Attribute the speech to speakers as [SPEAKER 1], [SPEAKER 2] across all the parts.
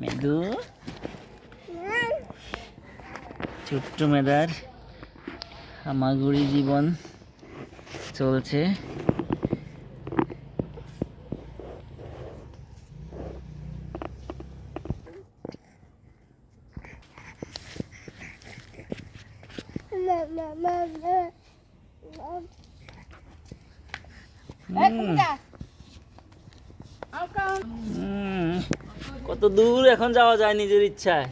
[SPEAKER 1] মেদু। ছোট্ট মেদার হামাগুড়ি জীবন চলছে। হুম, কত দূর এখন যাওয়া যায় নিজের ইচ্ছায়?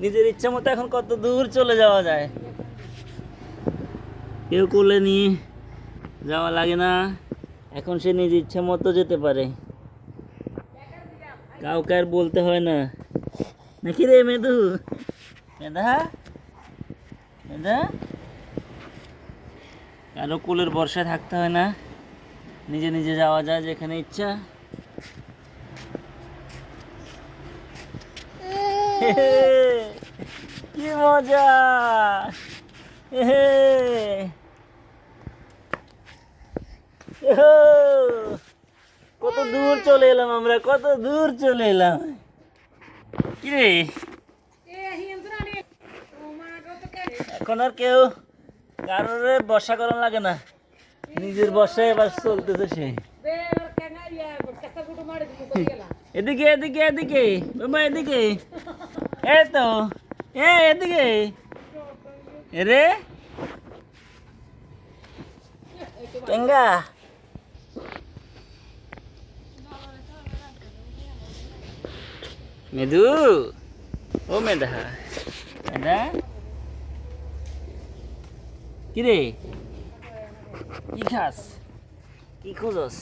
[SPEAKER 1] নিজের ইচ্ছা মতো এখন কত দূর চলে যাওয়া যায়? কেউ কোলে নিয়ে যাওয়া লাগে না। এখন সে নিজের ইচ্ছা মতো যেতে পারে। কাউকে আর বলতে হয় না। নাকি রে মেধু? মেধা? মেধা? কারও কোলের বর্ষায় থাকতে হয় না। নিজে নিজে যাওয়া যায় যেখানে ইচ্ছা। কি মজা! কত দূর চলে এলাম আমরা, কত দূর চলে এলাম। কিরে? এখন আর কেউ কারোর বর্ষা করার লাগে না। নিজের বর্ষায় এবার চলতেছে সে। এদিকে এদিকে এদিকে বাবা এদিকে। এই তো, এ, এদিকে। এরে টেঙ্গা। মেদু ও মেধা। মেধা। কিরে? কি খাস? কি খোঁজস?